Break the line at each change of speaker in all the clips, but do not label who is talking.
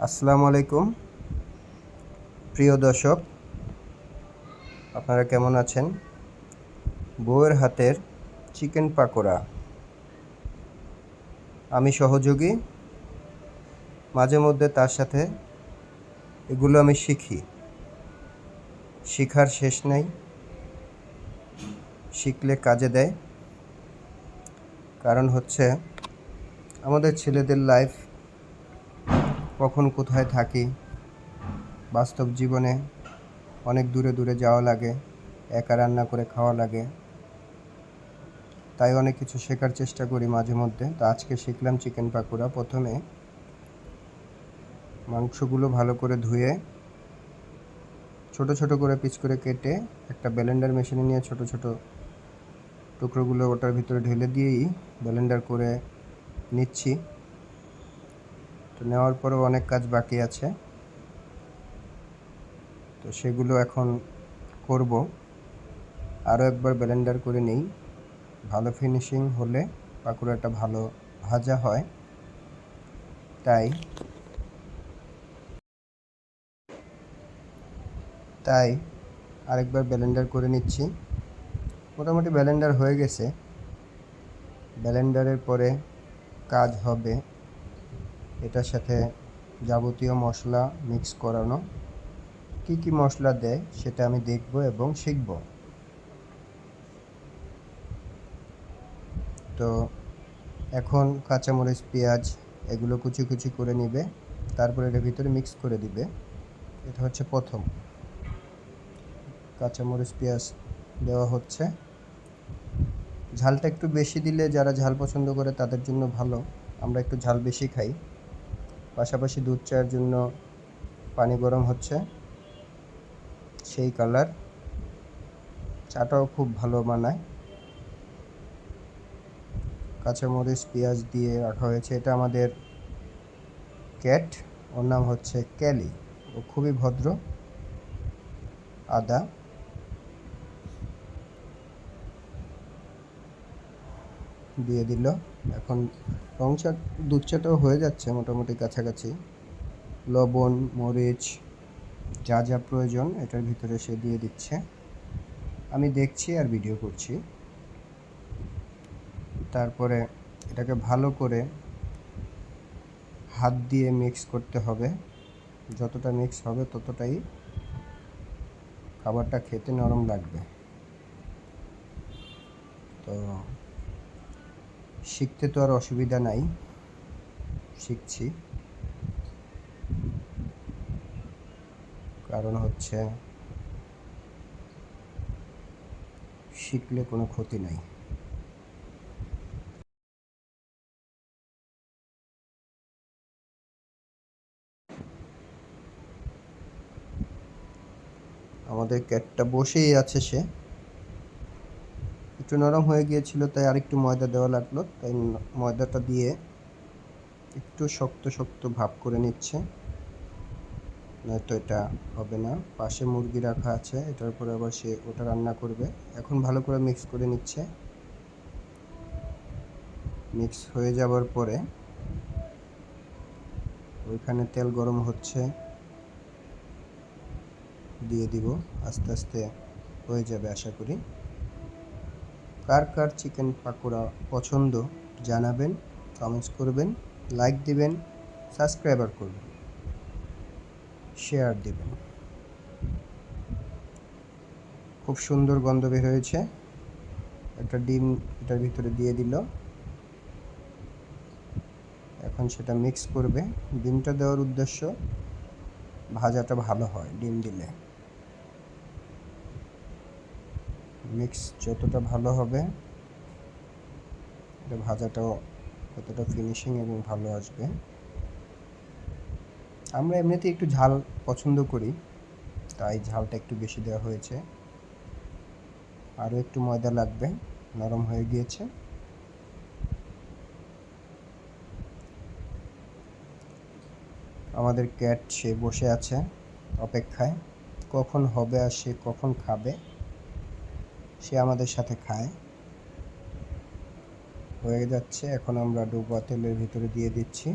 আসসালামু আলাইকুম। প্রিয় দর্শক, আপনারা কেমন আছেন? বউয়ের হাতের চিকেন পাকোড়া। আমি সহযোগী, মাঝে মধ্যে তার সাথে এগুলো আমি শিখি। শিখার শেষ নাই। শিখলে কাজে দেয়। কারণ হচ্ছে আমাদের ছেলেদের লাইফ কখন কোথায় থাকি? বাস্তব জীবনে অনেক দূরে দূরে যাওয়া লাগে, একা রান্না করে খাওয়া লাগে। তাই অনেক কিছু শেখার চেষ্টা করি মাঝে মধ্যে। তো আজকে শিখলাম চিকেন পাকোড়া। প্রথমে মাংসগুলো ভালো করে ধুয়ে ছোট ছোট করে পিচ করে কেটে একটা ব্লেন্ডার মেশিনে নিয়ে ছোট ছোট টুকরোগুলো ওটার ভিতরে ঢেলে দিয়েই ব্লেন্ডার করে নিচ্ছি। তো নেওয়ার পরেও অনেক কাজ বাকি আছে। তো সেগুলো এখন করব। আরও একবার ব্লেন্ডার করে নেই। ভালো ফিনিশিং হলে পাকোড়াটা ভালো ভাজা হয়। তাই তাই আরেকবার ব্লেন্ডার করে নিচ্ছি। মোটামুটি ব্লেন্ডার হয়ে গেছে। ব্লেন্ডারের পরে কাজ হবে। এটার সাথে যাবতীয় মশলা মিক্স করানো। কি কি মশলা দেয় সেটা আমি দেখব এবং শিখব। তো এখন কাঁচামরিচ, পেঁয়াজ এগুলো কুচি কুচি করে নিবে, তারপরে এর ভিতরে মিক্স করে দিবে। এটা হচ্ছে প্রথম। কাঁচামরিচ, পেঁয়াজ দেওয়া হচ্ছে। ঝালটা একটু বেশি দিলে যারা ঝাল পছন্দ করে তাদের জন্য ভালো। আমরা একটু ঝাল বেশি খাই। পাশাপাশি দুধ চায়ের জন্য পানি গরম হচ্ছে। সেই কালার চাটাও খুব ভালো মানায়। কাঁচামরিচ, পেঁয়াজ দিয়ে রাখা হয়েছে। এটা আমাদের ক্যাট, ওর নাম হচ্ছে ক্যালি। ও খুবই ভদ্র, আদা। দিয়ে দিল। এখন রং চা দুধ চাটাও হয়ে যাচ্ছে মোটামুটি কাছাকাছি। লবণ, মরিচ, যা যা প্রয়োজন এটার ভিতরে সে দিয়ে দিচ্ছে। আমি দেখছি আর ভিডিও করছি। তারপরে এটাকে ভালো করে হাত দিয়ে মিক্স করতে হবে। যতটা মিক্স হবে ততটাই খাবারটা খেতে নরম লাগবে। তো শিখতে তো আর অসুবিধা নাই, শিখছি। কারণ হচ্ছে, শিখলে কোনো ক্ষতি নাই। আমাদের ক্যাটটা বসেই আছে সে। একটু নরম হয়ে গিয়েছিল, তাই আরেকটু ময়দা দেওয়া লাগল। তাই ময়দাটা দিয়ে একটু শক্ত শক্ত ভাব করে নিচ্ছে। নয়তো এটা হবে না। পাশে মুরগি রাখা আছে, এটার উপরে আবার সে ওটা রান্না করবে। এখন ভালো করে মিক্স করে নিচ্ছে। মিক্স হয়ে যাবার পরে ওইখানে তেল গরম হচ্ছে। দিয়ে দিব, আস্তে আস্তে হয়ে যাবে আশা করি। কার কার চিকেন পাকোড়া পছন্দ জানাবেন কমেন্টস করবেন লাইক দিবেন সাবস্ক্রাইবার করবেন শেয়ার দিবেন। খুব সুন্দর গন্ধ বের হয়েছে। একটা ডিম এটার ভিতরে দিয়ে দিল। এখন সেটা মিক্স করবে। ডিমটা দেওয়ার উদ্দেশ্য, ভাজাটা ভালো হয়, ডিম দিলে। মিক্স যতটা ভালো হবে, এটা ভাজাটাও ততটা ফিনিশিং এবং ভালো আসবে। আমরা এমনিতে একটু ঝাল পছন্দ করি, তাই ঝালটা একটু বেশি দেওয়া হয়েছে। আরও একটু ময়দা লাগবে, নরম হয়ে গিয়েছে। আমাদের ক্যাট সে বসে আছে অপেক্ষায়, কখন হবে আর সে কখন খাবে। সে আমাদের সাথে খায়। হয়ে যাচ্ছে, এখন আমরা ডুবা তেলের ভিতরে দিয়ে দিচ্ছি।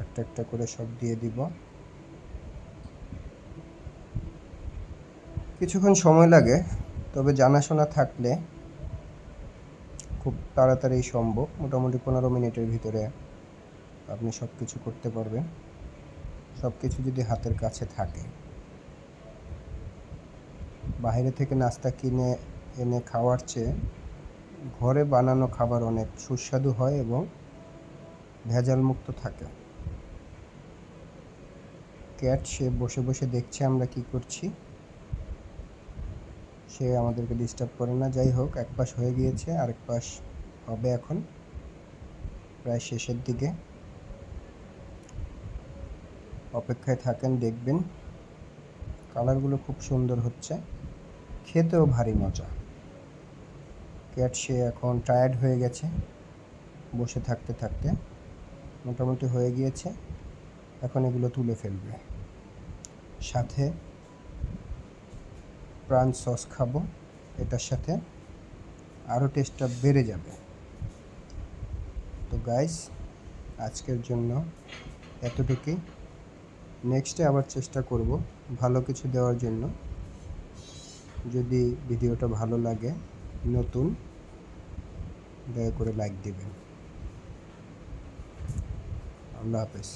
একটা একটা করে সব দিয়ে দিব। কিছুক্ষণ সময় লাগে, তবে জানাশোনা থাকলে খুব তাড়াতাড়ি সম্ভব। মোটামুটি পনেরো মিনিটের ভিতরে আপনি সব কিছু করতে পারবেন। সব কিছু যদি হাতের কাছে থাকে। বাইরে থেকে নাস্তা কিনে, এনে খাওয়ার চেয়ে ঘরে বানানো খাবার অনেক সুস্বাদু হয় এবং ভেজালমুক্ত থাকে। ক্যাট সে বসে বসে দেখছে আমরা কি করছি। সে আমাদেরকে ডিস্টার্ব করে না। যাই হোক, এক পাশ হয়ে গিয়েছে, আরেক পাশ হবে এখন। প্রায় শেষের দিকে। অপেক্ষায় থাকেন, দেখবেন। কালারগুলো খুব সুন্দর হচ্ছে। খেতেও ভারী মজা। ক্যাট সে এখন টায়ার্ড হয়ে গেছে, বসে থাকতে থাকতে। মোটামুটি হয়ে গিয়েছে, এখন এগুলো তুলে ফেলবে। সাথে প্রাণ সস খাব, এটার সাথে আরও টেস্টটা বেড়ে যাবে। তো গাইস আজকের জন্য এতটুকুই। নেক্সটে আবার চেষ্টা করব ভালো কিছু দেওয়ার জন্য। যদি ভিডিওটা ভালো লাগে নতুন দয়া করে লাইক দিবেন। আল্লাহ হাফেজ।